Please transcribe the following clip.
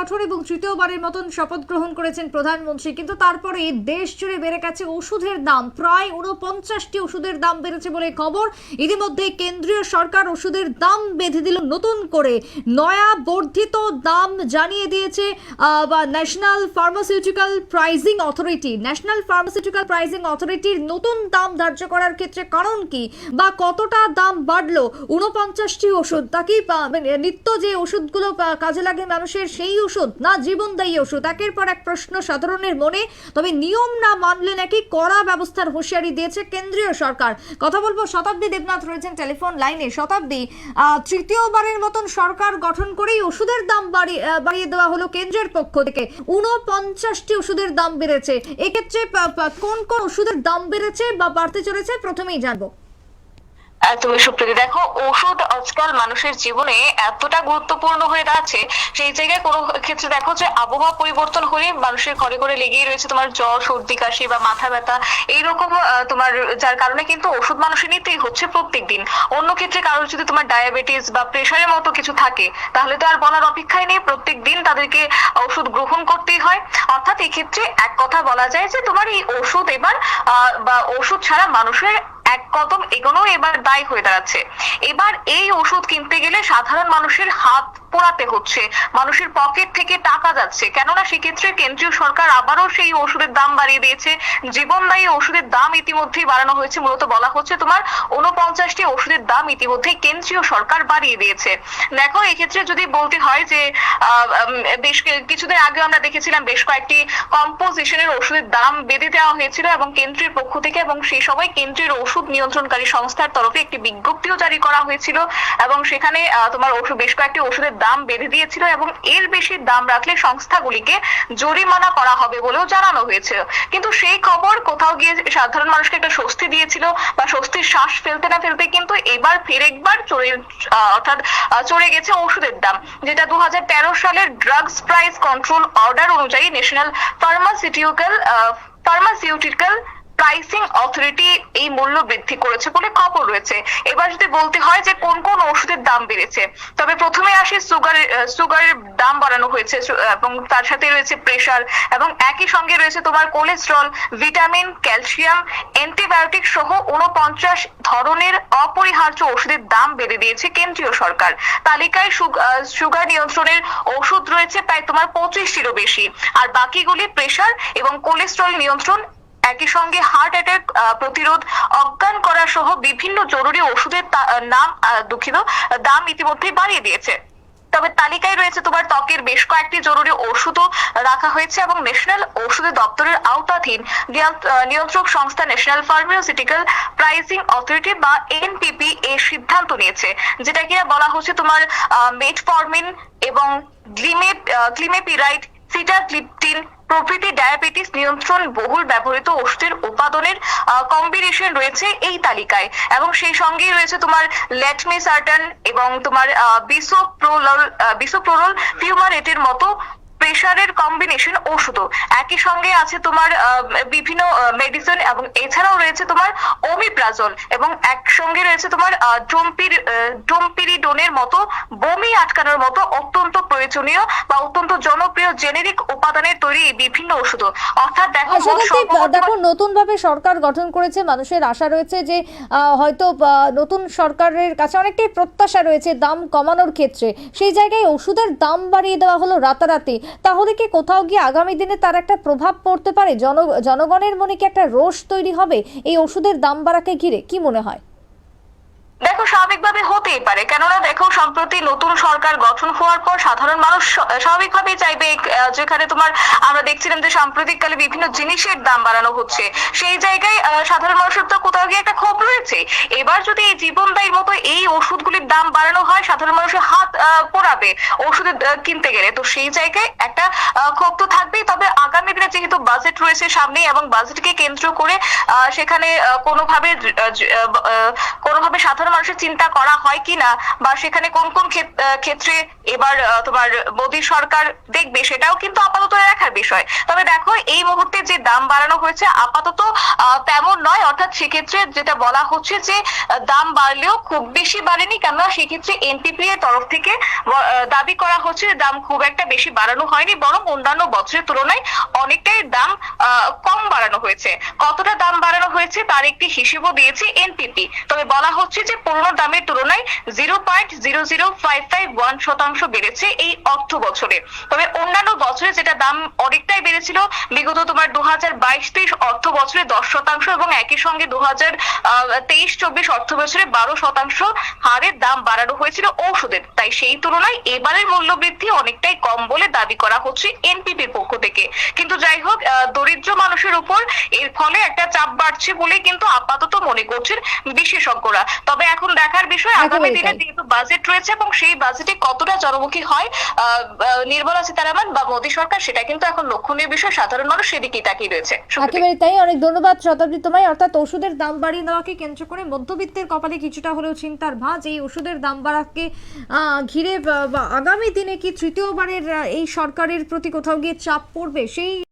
গঠন এবং তৃতীয়বারের মতন শপথ গ্রহণ করেছেন প্রধানমন্ত্রী। কিন্তু তারপরে দেশ জুড়ে বেড়ে গেছে ওষুধের দাম। প্রায় উনপঞ্চাশটি ওষুধের দাম বেড়েছে বলে খবর। ইতিমধ্যে কেন্দ্রীয় সরকার ওষুধের দাম বেঁধে দিল নতুন করে। নয়া বর্ধিত দাম জানিয়ে দিয়েছে বা national pharmaceutical pricing authority. National pharmaceutical pricing অথরিটির নতুন দাম ধার্য করার ক্ষেত্রে কারণ কি? বা কতটা দাম বাড়লো উনপঞ্চাশটি ওষুধ? তা কি মানে নিত্য যে ওষুধগুলো কাজে লাগে মানুষের, সেই ওষুধ? না জীবনদায়ী ওষুধ? একের পর এক প্রশ্ন সাধারণের মনে। তবে নিয়ম না মানলে নাকি কড়া ব্যবস্থার হুঁশিয়ারি দিয়েছে কেন্দ্রীয় সরকার। কথা বলব শতাব্দী দেবনাথ রয়েছেন টেলিফোন লাইনে। শতাব্দী তৃতীয়বারের মতন সরকার গঠন করেই ওষুধের দাম বাড়িয়ে দেওয়া হলো কেন্দ্রের পক্ষ থেকে। উনপঞ্চাশটি ওষুধের দাম বেড়েছে। এক্ষেত্রে কোন কোন ওষুধের দাম বেড়েছে বা বাড়তে চলেছে প্রথমেই জানব। তুমি সুপ্রীতি, দেখো, ওষুধ আজকাল মানুষের জীবনে এতটা গুরুত্বপূর্ণ হয়ে দাঁড়াচ্ছে, সেই জায়গায় কোনো ক্ষেত্রে দেখো যে আবহাওয়া পরিবর্তন হলে মানুষের ঘরে ঘরে লেগেই রয়েছে তোমার জ্বর, সর্দি, কাশি বা মাথা ব্যথা, এইরকম তোমার, যার কারণে কিন্তু ওষুধ মানুষের নিতেই হচ্ছে প্রত্যেক দিন অন্য ক্ষেত্রে কারোর যদি তোমার ডায়াবেটিস বা প্রেশারের মতো কিছু থাকে, তাহলে তো আর বলার অপেক্ষাই নেই প্রত্যেক দিন তাদেরকে ওষুধ গ্রহণ করতেই হয়। অর্থাৎ এক্ষেত্রে এক কথা বলা যায় যে তোমার এই ওষুধ এবার বা ওষুধ ছাড়া মানুষের এক কদম এগোনো এবার দায় হয়ে দাঁড়াচ্ছে। এবার এই ওষুধ কিনতে গেলে সাধারণ মানুষের হাত পোড়াতে হচ্ছে। মানুষের পকেট থেকে টাকা যাচ্ছে। কেননা সেক্ষেত্রে কেন্দ্রীয় সরকার আবারও সেই ওষুধের দাম বাড়িয়ে দিয়েছে। জীবনদায়ী ওষুধের দাম ইতিমধ্যেই বাড়ানো হয়েছে। মূলত বলা হচ্ছে তোমার উনপঞ্চাশটি ওষুধের দাম ইতিমধ্যেই কেন্দ্রীয় সরকার বাড়িয়ে দিয়েছে। দেখো, এক্ষেত্রে যদি বলতে হয় যে বেশ কিছুদিন আগে আমরা দেখেছিলাম বেশ কয়েকটি কম্পোজিশনের ওষুধের দাম বেঁধে দেওয়া হয়েছিল এবং কেন্দ্রের পক্ষ থেকে এবং সেই সময় কেন্দ্রের ওষুধ নিয়ন্ত্রণকারী সংস্থার তরফে একটি বিজ্ঞপ্তিও জারি করা হয়েছিল এবং সেখানে তোমার ওষুধ বেশ কয়েকটি ওষুধের দাম বেঁধে দিয়েছিল এবং এর বেশি দাম রাখলে সংস্থাগুলিকে জরিমানা করা হবে বলেও জানানো হয়েছিল কিন্তু সেই খবর কোথাও গিয়ে সাধারণ মানুষকে একটা স্বস্তি দিয়েছিল বা স্বস্তির শ্বাস ফেলতে না ফেলতে কিন্তু এবার ফের একবার চড়ে অর্থাৎ চড়ে গেছে ওষুধের দাম, যেটা দু হাজার তেরো সালের ড্রাগস প্রাইস কন্ট্রোল অর্ডার অনুযায়ী national pharmaceutical pharmaceutical pricing authority এই মূল্য বৃদ্ধি করেছে বলে খবর রয়েছে। এবার যদি বলতে হয় যে কোন কোন ওষুধের দাম বেড়েছে, তবে প্রথমে আসে সুগার সুগারের দাম বাড়ানো হয়েছে এবং তার সাথে রয়েছে প্রেসার এবং একই সঙ্গে রয়েছে তোমার কোলেস্ট্রল ভিটামিন ক্যালসিয়াম অ্যান্টিবায়োটিক সহ উনপঞ্চাশ ধরনের অপরিহার্য ওষুধের দাম বেড়ে দিয়েছে কেন্দ্রীয় সরকার। তালিকায় সুগ- সুগার নিয়ন্ত্রণের ওষুধ রয়েছে প্রায় তোমার পঁচিশটিরও বেশি। আর বাকিগুলি প্রেসার এবং কোলেস্ট্রল নিয়ন্ত্রণ একই সঙ্গে হার্ট অ্যাটাক প্রতিরোধ, অজ্ঞান করা সহ বিভিন্ন জরুরি ওষুধের নাম দুঃখিত, দাম ইতিমধ্যেই বাড়িয়ে দিয়েছে। তবে তালিকায় রয়েছে তোমার ত্বকের বেশ কয়েকটি জরুরি ওষুধও রাখা হয়েছে এবং ন্যাশনাল ঔষধি দপ্তরের আওতাধীন নিয়ন্ত- নিয়ন্ত্রক সংস্থা ন্যাশনাল ফার্মাসিউটিক্যাল প্রাইসিং অথরিটি বা এনপিপি এর সিদ্ধান্ত নিয়েছে, যেটা কিনা বলা হচ্ছে তোমার মেটফর্মিন এবং গ্লিমে গ্লিমেপিরাইড সিটাগ্লিপটিন প্রভৃতি ডায়াবেটিস নিয়ন্ত্রণ বহুল ব্যবহৃত ওষুধের উপাদানের কম্বিনেশন রয়েছে এই তালিকায়। এবং সেই সঙ্গেই রয়েছে তোমার ল্যাটমিসার্টান এবং তোমার বিসোপ্রোলল বিসোপ্রোল ফিউমারেটের মতো প্রেসারের কম্বিনেশন ওষুধও। একই সঙ্গে আছে তোমার বিভিন্ন মেডিসিন এবং এছাড়াও রয়েছে তোমার ওমিপ্রাজল এবং একসঙ্গে রয়েছে তোমার ড্রোম্পির ড্রোম্পিরিডোনের মতো বমি আটকানোর মতো অত্যন্ত প্রয়োজনীয় বা অত্যন্ত জনপ্রিয় জেনেরিক উপাদানের তৈরি বিভিন্ন ওষুধও। অর্থাৎ দেখো সর্বমোট দেখো নতুন ভাবে সরকার গঠন করেছে মানুষের আশা রয়েছে যে হয়তো নতুন সরকারের কাছে অনেকটাই প্রত্যাশা রয়েছে দাম কমানোর ক্ষেত্রে। সেই জায়গায় ওষুধের দাম বাড়িয়ে দেওয়া হলো রাতারাতি। তাহলে কি কোথাও গিয়ে আগামী দিনে তার একটা প্রভাব পড়তে পারে? জন জনগণের মনে কি একটা রোষ তৈরি হবে? এই ওষুধের দাম বাড়াকে ঘিরে কি মনে হয়? হতেই পারে। কেননা দেখো সম্প্রতি নতুন সরকার গঠন হওয়ার পর সাধারণ মানুষ স্বাভাবিকভাবেই চাইবে যেখানে তোমার আমরা দেখছিলাম যে সাম্প্রতিককালে বিভিন্ন জিনিসের দাম বাড়ানো হচ্ছে। সেই জায়গায় সাধারণ মানুষের তো কোথাও গিয়ে একটা ক্ষোভ রয়েছে। এবার যদি এই জীবনদায়ীর মতো এই ওষুধগুলির দাম বাড়ানো হয় সাধারণ মানুষের হাত পোড়াবে ওষুধের আহ, কিনতে গেলে। তো সেই জায়গায় একটা ক্ষোভ তো থাকবেই। তবে যেহেতু বাজেট রয়েছে সামনে এবং বাজেটকে কেন্দ্র করে সেখানে কোনোভাবে কোনোভাবে সাধারণ মানুষের চিন্তা করা হয় কিনা বা সেখানে কোন কোন ক্ষেত্রে এবার তোমার মোদী সরকার দেখবে সেটাও কিন্তু আপাতত দেখার বিষয়। তবে দেখো, এই মুহূর্তে যে দাম বাড়ানো হয়েছে আপাতত তেমন নয়। অর্থাৎ সেক্ষেত্রে যেটা বলা হচ্ছে যে দাম বাড়লেও খুব বেশি বাড়েনি, কেননা সেক্ষেত্রে এনপিপি এর তরফ থেকে দাবি করা হচ্ছে দাম খুব একটা বেশি বাড়ানো হয়নি, বরং অন্যান্য বছরের তুলনায় অনেকটাই দাম কম বাড়ানো হয়েছে। কতটা দাম বাড়ানো হয়েছে তার একটি হিসেবও দিয়েছে এনপিপি তবে বলা হচ্ছে যে পুরনো দামের তুলনায় zero point zero zero five five one শতাংশ বেড়েছে এই অর্থ বছরে। তবে অন্যান্য বছরে যেটা দাম অনেকটাই বেড়েছিল, বিগত তোমার দু হাজার বাইশ তেইশ অর্থ বছরে দশ শতাংশ এবং একই সঙ্গে দু হাজার তেইশ চব্বিশ অর্থ বছরে বারো শতাংশ হারের দাম বাড়ানো হয়েছিল ঔষধের। তাই সেই তুলনায় এবারের মূল্যবৃদ্ধি অনেকটাই কম বলে দাবি করা হচ্ছে এনপিপির পক্ষ থেকে। কিন্তু যাই হোক দরিদ্র মানুষের উপর এর ফলে একটা চাপ বাড়ছে বলে কিন্তু আপাতত মনে করছেন বিশেষজ্ঞরা। তবে এখন দেখার বিষয় আগামী দিনে যেহেতু বাজেট রয়েছে এবং সেই বাজেটে কতটা জনমুখী হয় নির্মলা সীতারামন বা মোদী সরকার সেটা কিন্তু এখন লক্ষণীয় বিষয়। সাধারণ মানুষ সেদিকেই তাকিয়ে রয়েছে। একেবারে তাই। অনেক ধন্যবাদ শতাব্দী তোমায়। অর্থাৎ ওষুধের দাম বাড়িয়ে দেওয়াকে কেন্দ্র করে মধ্যবিত্তের কপালে কিছুটা হলেও চিন্তার ভাঁজ। এই ওষুধের দাম বাড়াকে আহ, ঘিরে আগামী দিনে কি তৃতীয়বারের এই সরকারের প্রতি কোথাও গিয়ে চাপ পড়বে? সেই